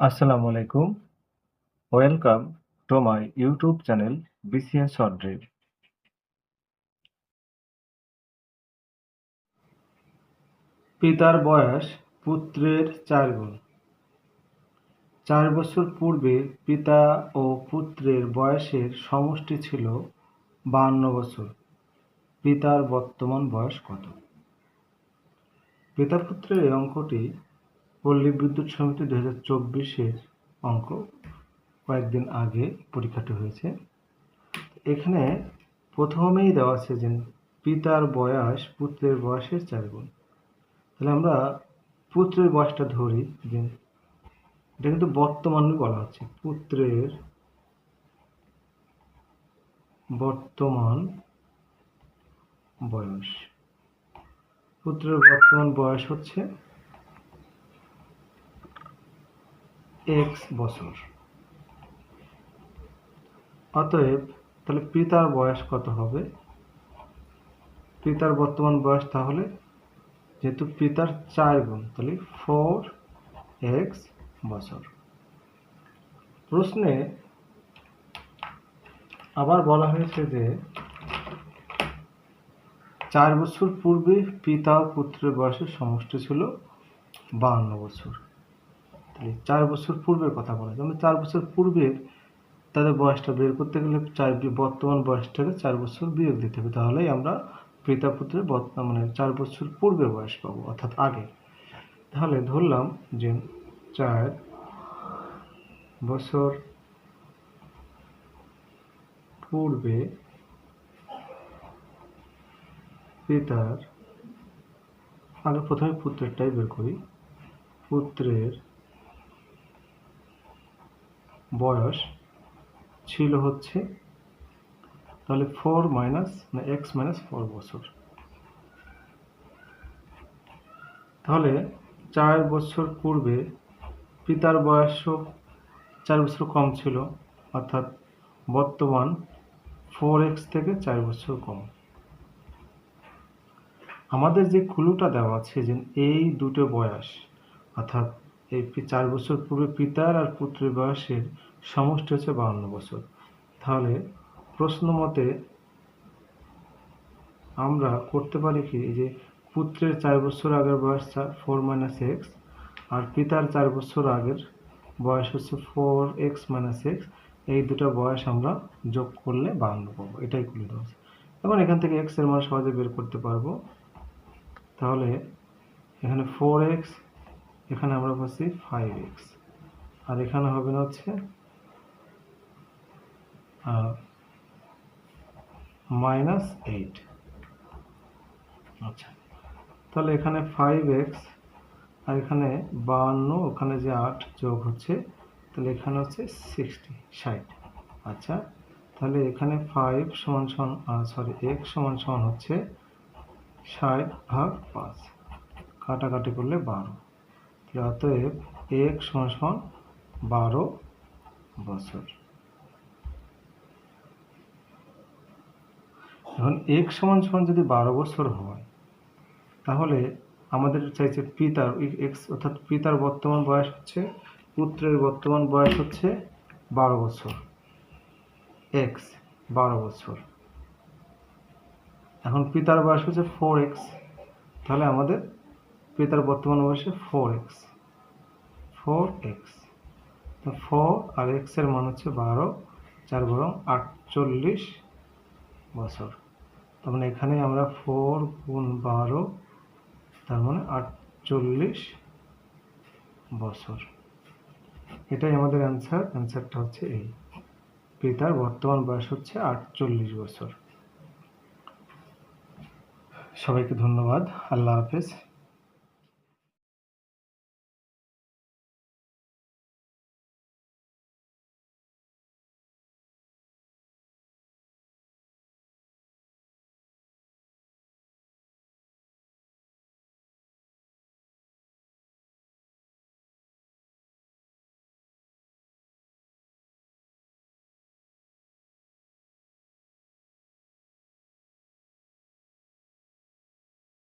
আসসালামু আলাইকুম। Welcome to my YouTube channel BCS short drill পিতার বয়স পুত্রের চার গুণ। চার বছর পূর্বে পিতা ও পুত্রের বয়সের সমষ্টি ছিল বাহান্ন বছর। পিতার বর্তমান বয়স কত? পিতা পুত্রের অঙ্কটি পল্লী বিদ্যুৎ সমিতি দু হাজার চব্বিশের অঙ্ক কয়েকদিন আগে পরীক্ষাটি হয়েছে। এখানে প্রথমেই দেওয়া আছে যে পিতার বয়স পুত্রের বয়সের চার গুণ। তাহলে আমরা পুত্রের বয়সটা ধরি যে এটা কিন্তু বর্তমানে বলা হচ্ছে। পুত্রের বর্তমান বয়স। পুত্রের বর্তমান বয়স হচ্ছে এক্স বছর। অতএব, তাহলে পিতার বয়স কত হবে? পিতার বর্তমান বয়স তাহলে যেহেতু পিতার চার গুণ, তাহলে ফোর এক্স বছর। প্রশ্নে আবার বলা হয়েছে যে চার বছর পূর্বে পিতা ও পুত্রের বয়সের সমষ্টি ছিল বাহান্ন বছর। তাহলে চার বছর পূর্বের কথা বলা যেমন চার বছর পূর্বের তাদের বয়সটা বের করতে গেলে চার বর্তমান বয়সটাকে চার বছর বিয়োগ দিতে হবে। তাহলেই আমরা পিতা পুত্রের মানে চার বছর পূর্বে বয়স পাবো, অর্থাৎ আগে তাহলে ধরলাম যে চার বছর পূর্বে পিতার আগে প্রথমে পুত্রেরটাই বের করি। পুত্রের বয়স ছিল হচ্ছে তাহলে ফোর মাইনাস না এক্স মাইনাস ফোর বছর। তাহলে চার বছর পূর্বে পিতার বয়সও চার বছর কম ছিল, অর্থাৎ বর্তমান ফোর এক্স থেকে চার বছর কম। আমাদের যে ক্লুটা দেওয়া আছে যে এই দুটো বয়স, অর্থাৎ এই চার বছর পূর্বে পিতার আর পুত্রের বয়সের সমষ্টি হচ্ছে বাহান্ন বছর। তাহলে প্রশ্ন মতে আমরা করতে পারি কি? যে পুত্রের চার বছর আগের বয়স ফোর মাইনাস এক্স আর পিতার চার বছর আগের বয়স হচ্ছে ফোর এক্স মাইনাস এক্স এই দুটো বয়স আমরা যোগ করলে বাহান্ন পাবো। এটাই খুলে দেওয়া এখন এখান থেকে এক্সের মান সহজে বের করতে পারব। তাহলে এখানে ফোর এক্স এখানে আমরা পাচ্ছি ফাইভ এক্স আর এখানে হবে না হচ্ছে মাইনাস এইট আচ্ছা তাহলে এখানে ফাইভ এক্স আর এখানে বাহান্ন, ওখানে যে আট যোগ হচ্ছে, তাহলে এখানে হচ্ছে সিক্সটি ষাট। আচ্ছা তাহলে এখানে ফাইভ সমান সমান সরি এক্স সমান সমান হচ্ছে ষাট ভাগ পাঁচ। কাটাকাটি করলে বারো। অতএব এক সমান সমান বারো বছর। এখন এক সমান সমান যদি বারো বছর হয়, তাহলে আমাদের চাইছে পিতার এক্স অর্থাৎ পিতার বর্তমান বয়স হচ্ছে, পুত্রের বর্তমান বয়স হচ্ছে বারো বছর। এক্স বারো বছর। এখন পিতার বয়স হচ্ছে ফোর এক্স তাহলে আমাদের পিতার বর্তমান বয়সে ফোর এক্স ফোর এক্স তো ফোর আর এক্সের মান হচ্ছে বারো, চার বরং আটচল্লিশ বছর। তার মানে এখানে আমরা ফোর গুণ বারো, তার মানে আটচল্লিশ বছর। এটাই আমাদের অ্যান্সার অ্যান্সারটা হচ্ছে এই। পিতার বর্তমান বয়স হচ্ছে আটচল্লিশ বছর। সবাইকে ধন্যবাদ। আল্লাহ হাফেজ।